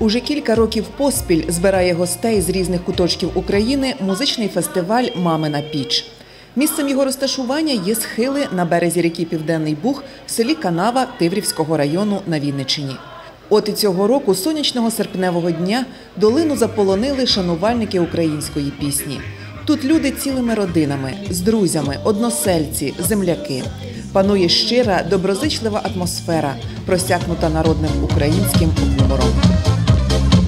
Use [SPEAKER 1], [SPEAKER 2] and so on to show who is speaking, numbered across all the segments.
[SPEAKER 1] Уже кілька років поспіль збирає гостей з різних куточків України музичний фестиваль Мамина піч. Місцем його розташування є схили на березі ріки Південний Буг в селі Канава Тиврівського району на Вінниччині. От і цього року, сонячного серпневого дня, долину заполонили шанувальники української пісні. Тут люди цілими родинами, з друзями, односельці, земляки. Панує щира, доброзичлива атмосфера, просякнута народним українським гумором.
[SPEAKER 2] На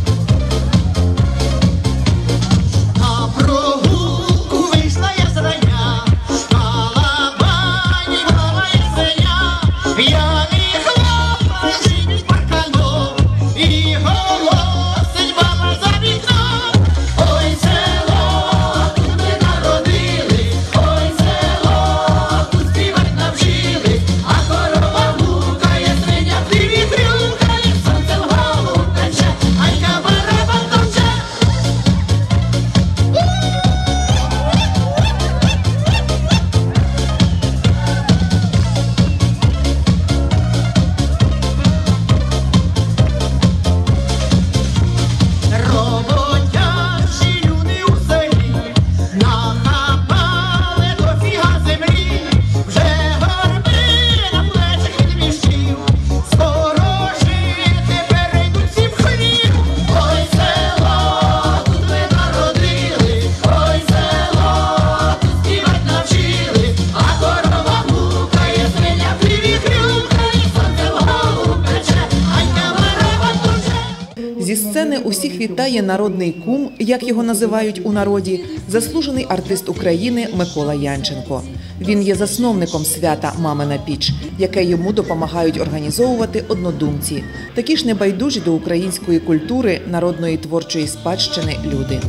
[SPEAKER 1] Зі сцени усіх вітає народний кум, як його називають у народі, заслужений артист України Микола Янченко. Він є засновником свята Мамина піч, яке йому допомагають організовувати однодумці, такі ж небайдужі до української культури, народної творчої спадщини люди.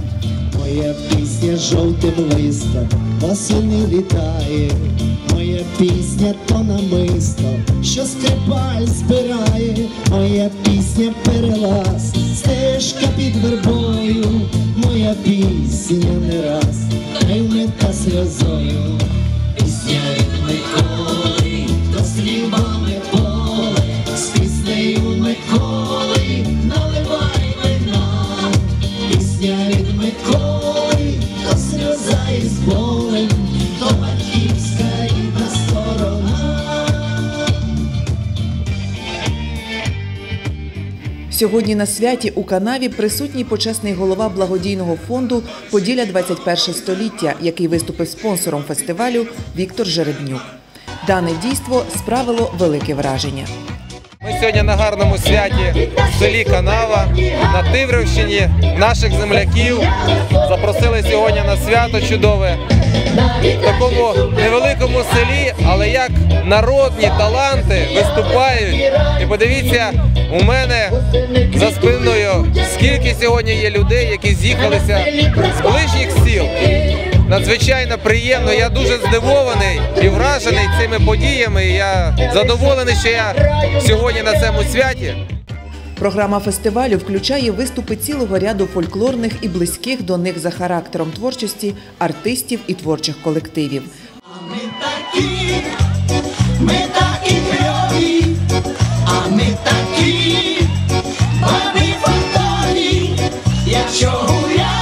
[SPEAKER 3] Моя пісня жовтим листом восени літає, моя пісня то намисто, що скрипаль збирає, моя пісня перелаз, стежка під вербою, моя пісня не раз, не та сльозою, пісня
[SPEAKER 1] Сьогодні на святі у канаві присутній почесний голова благодійного фонду Поділля 21 століття, який виступив спонсором фестивалю Віктор Жеребнюк. Дане дійство справило велике враження.
[SPEAKER 4] Ми сьогодні на гарному святі в селі Канава на Тиврівщині. Наших земляків запросили сьогодні на свято чудове в такому невеликому селі, але як народні таланти виступають. І подивіться, у мене за спиною скільки сьогодні є людей, які з'їхалися з ближніх сіл. Надзвичайно приємно. Я дуже здивований і вражений цими подіями. Я задоволений, що я сьогодні на цьому святі.
[SPEAKER 1] Програма фестивалю включає виступи цілого ряду фольклорних і близьких до них за характером творчості артистів і творчих колективів.
[SPEAKER 2] Ми такі, ми такі а ми такі, бабі фантові, якщо гулять,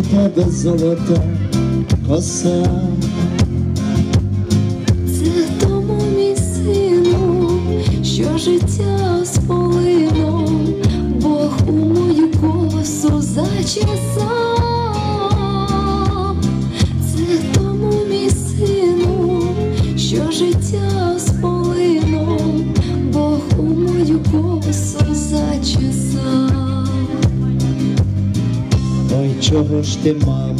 [SPEAKER 2] у тебе золота коса.
[SPEAKER 5] Це тому мій сину, що життя
[SPEAKER 2] ти, мамо,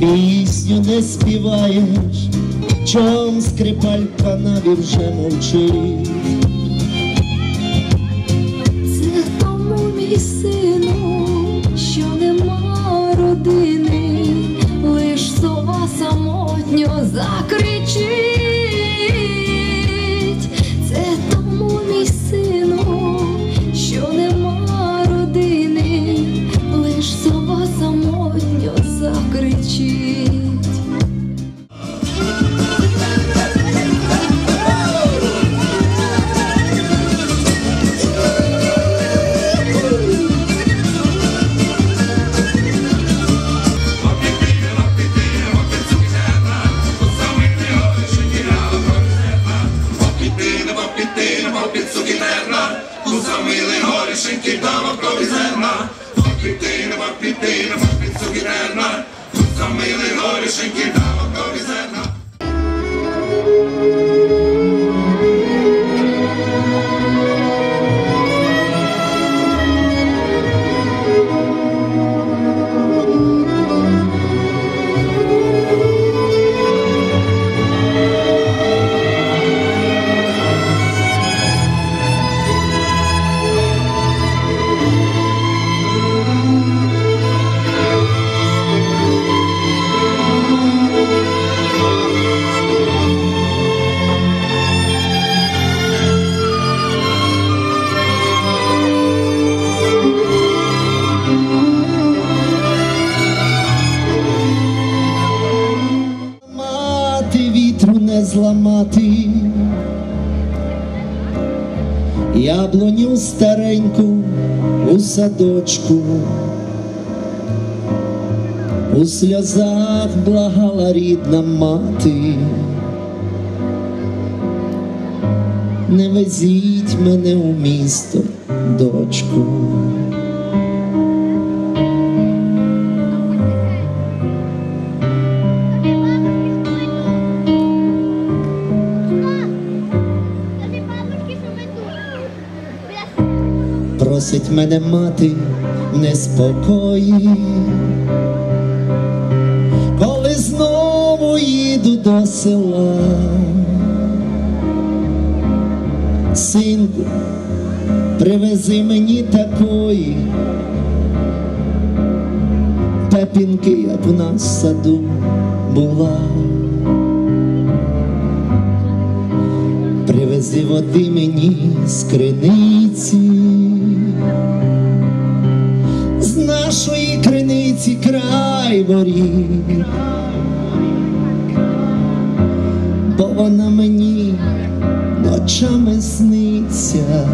[SPEAKER 2] пісню не співаєш, чом скрипалька наві вже мовчить. Яблуню стареньку у садочку, у сльозах благала рідна мати. Не везіть мене у місто, дочку. Просить мене мати в неспокої, коли знову їду до села. Синку, привези мені такої пепінки, як в нас в саду була. Привези води мені з криниці, нашої криниці край воріт, бо вона мені ночами сниться,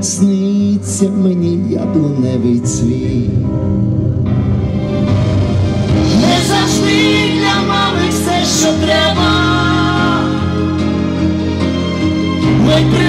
[SPEAKER 2] сниться мені яблуневий цвіт.
[SPEAKER 6] Не завжди для мами все, що треба. Ми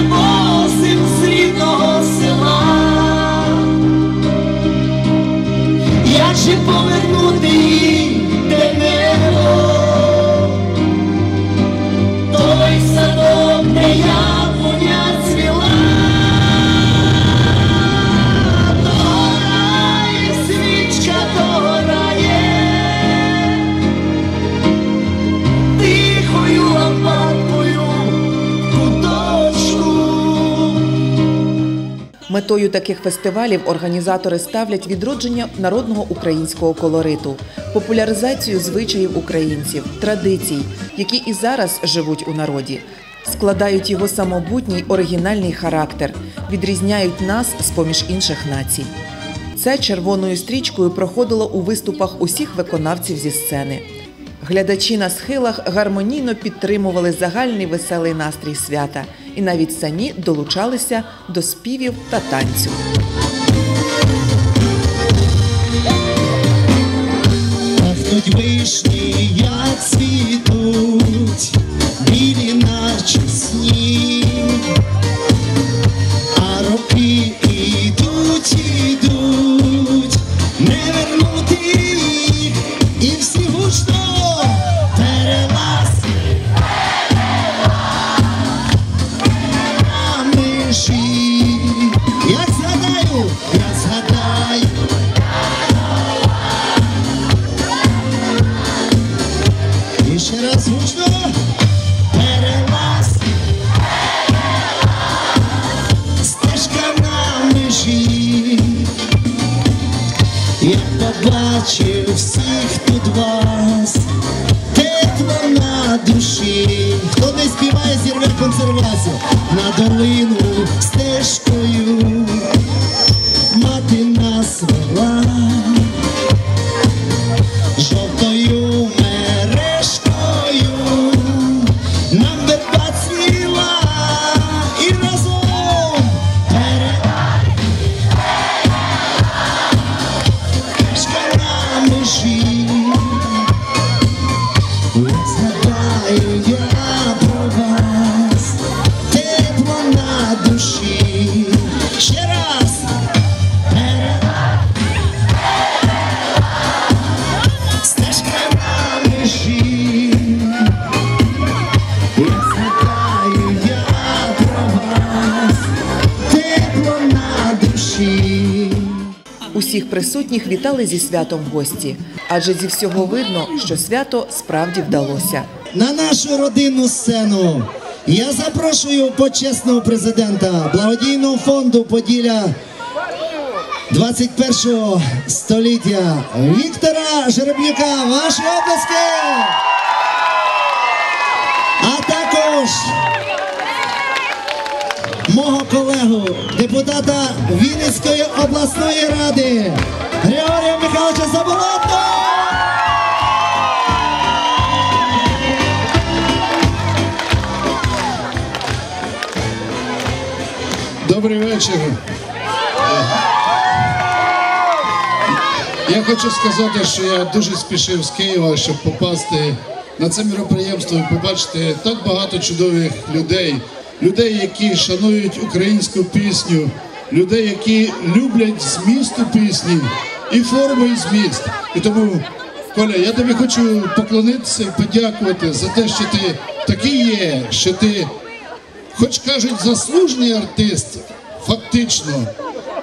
[SPEAKER 1] Метою таких фестивалів організатори ставлять відродження народного українського колориту, популяризацію звичаїв українців, традицій, які і зараз живуть у народі, складають його самобутній оригінальний характер, відрізняють нас з поміж інших націй. Це червоною стрічкою проходило у виступах усіх виконавців зі сцени. Глядачі на схилах гармонійно підтримували загальний веселий настрій свята і навіть самі долучалися до співів та танцю.
[SPEAKER 2] Тут вишні, як цвітуть, білі наче сні, а роки йдуть, ідуть, не вернути їх, і всі гучно. Не співає, зірве консервацію на долину стежкою.
[SPEAKER 1] Присутніх вітали зі святом гості, адже зі всього видно, що свято справді вдалося.
[SPEAKER 2] на нашу родинну сцену. Я запрошую почесного президента благодійного фонду Поділля 21 століття Віктора Жеребнюка. Ваші обласки! А також колегу, депутата Вінницької обласної ради Григорія Михайловича Заболотного!
[SPEAKER 7] Добрий вечір. Я хочу сказати, що я дуже спішив з Києва, щоб попасти на це міроприємство і побачити так багато чудових людей, людей, які шанують українську пісню, людей, які люблять змісту пісні і форму, і зміст. І тому, Коля, я тобі хочу поклонитися і подякувати за те, що ти такий є, що ти хоч кажуть, заслужений артист, фактично.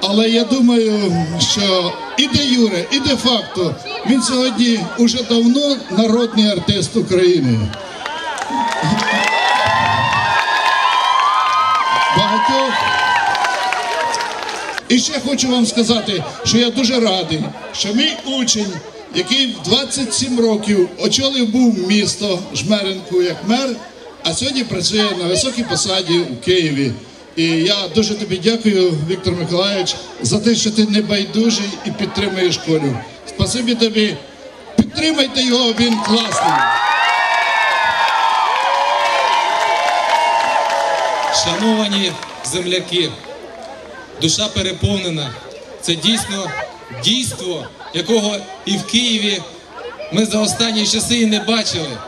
[SPEAKER 7] Але я думаю, що і де Юре, і де факто він сьогодні уже давно народний артист України. І ще хочу вам сказати, що я дуже радий, що мій учень, який в 27 років очолив був місто Жмеринку як мер, а сьогодні працює на високій посаді у Києві. І я дуже тобі дякую, Віктор Миколаївич, за те, що ти не байдужий і підтримуєш Колю. Спасибі тобі. Підтримайте його, він класний.
[SPEAKER 4] Шановані земляки, душа переповнена. Це дійсно дійство, якого і в Києві ми за останні часи і не бачили.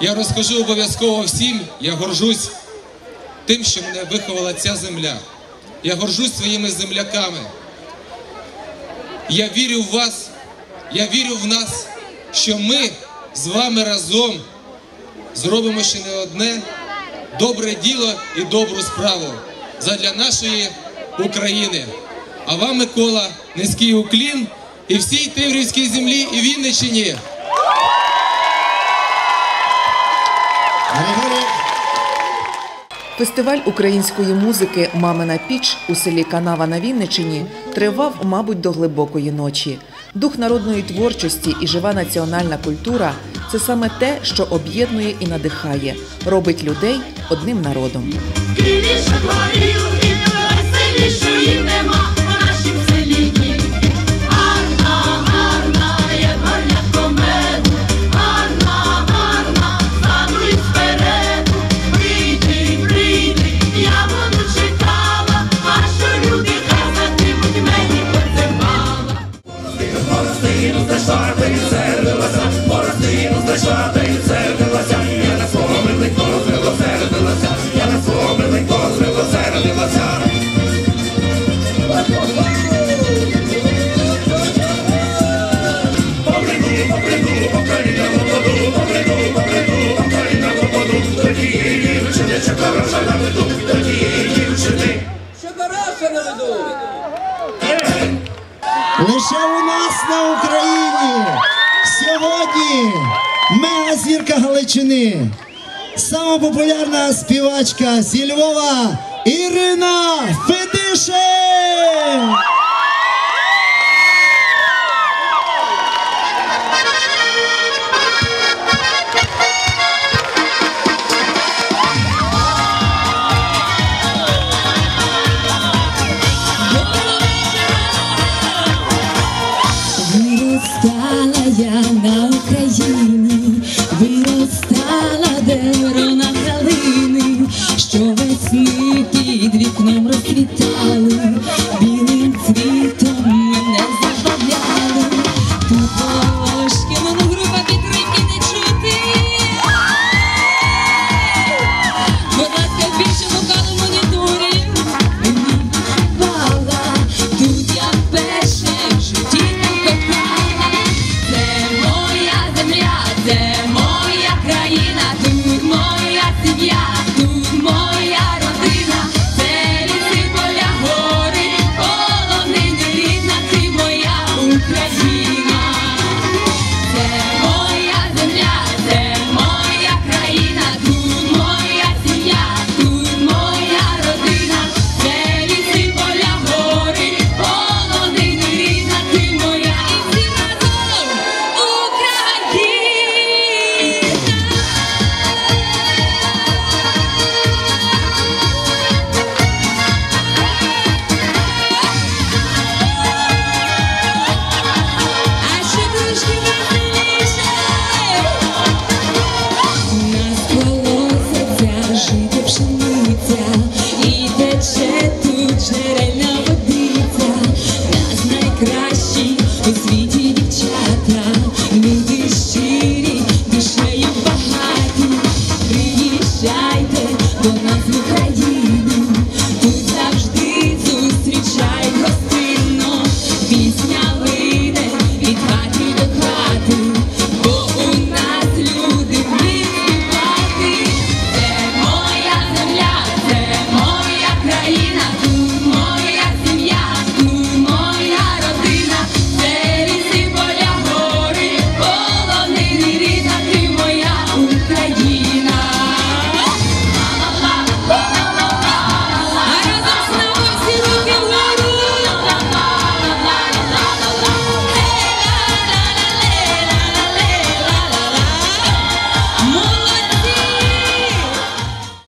[SPEAKER 4] Я розкажу обов'язково всім, я горжусь тим, що мене виховала ця земля. Я горжусь своїми земляками. Я вірю в вас, я вірю в нас, що ми з вами разом зробимо ще не одне добре діло і добру справу задля нашої України. А вам, Микола, низький уклін і всій Тиврівській землі і Вінниччині.
[SPEAKER 1] Фестиваль української музики Мамина піч у селі Канава на Вінничині тривав, мабуть, до глибокої ночі. Дух народної творчості і жива національна культура це саме те, що об'єднує і надихає, робить людей одним народом.
[SPEAKER 8] Більше дворів нема
[SPEAKER 2] Лише у нас на Україні сьогодні мегазірка Галичини. Сама популярна співачка зі Львова Ірина Федишин.